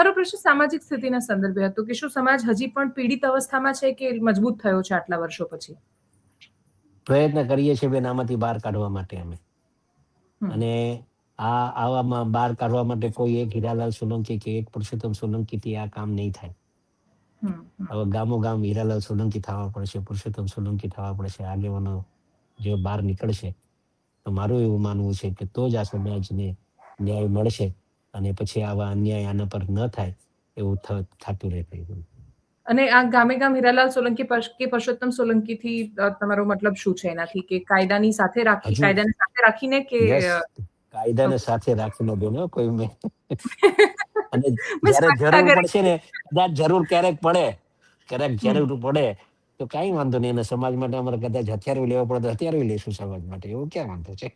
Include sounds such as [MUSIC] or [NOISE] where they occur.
મારો પ્રશ્ન સામાજિક સ્થિતિના સંદર્ભે હતો કે શું સમાજ હજી પણ પીડિત અવસ્થામાં છે કે મજબૂત થયો છે આટલા વર્ષો પછી? પ્રયત્ન કરીએ છીએ બેન આમાંથી બહાર કાઢવા માટે અમે. અને આ આવામાં બહાર કાઢવા માટે કોઈ એક હીરાલાલ સોલંકી કે એક પુરુષોત્તમ સોલંકીથી આ કામ નહીં થાય. હવે ગામો ગામ હીરાલાલ સોલંકી થવા પડશે પુરુષોત્તમ સોલંકી થવા પડશે આગેવાનો જે બહાર નીકળશે તો મારું એવું માનવું છે કે તો જ આ સમાજને ન્યાય મળશે. અને પછી આવા અન્યાય આના પર ન થાય એવું થતું રહે અને આ ગામે ગામ હીરાલાલ સોલંકી કે પરસોત્તમ સોલંકી થી તમારો મતલબ શું છે એનાથી? કે કાયદાની સાથે રાખી કાયદાને સાથે રાખીને કે કાયદાને સાથે રાખીને બેનો કોઈ મેં. [LAUGHS] અને જ્યારે જરૂર પડશે ને કદાચ જરૂર ક્યારેક પડે ક્યારેક જરૂર પડે તો કાંઈ વાંધો નહીં. અને સમાજ માટે અમારે કદાચ હથિયારો લેવા પડે તો હથિયારો લઈશું સમાજ માટે. એવું ક્યાં વાંધો છે?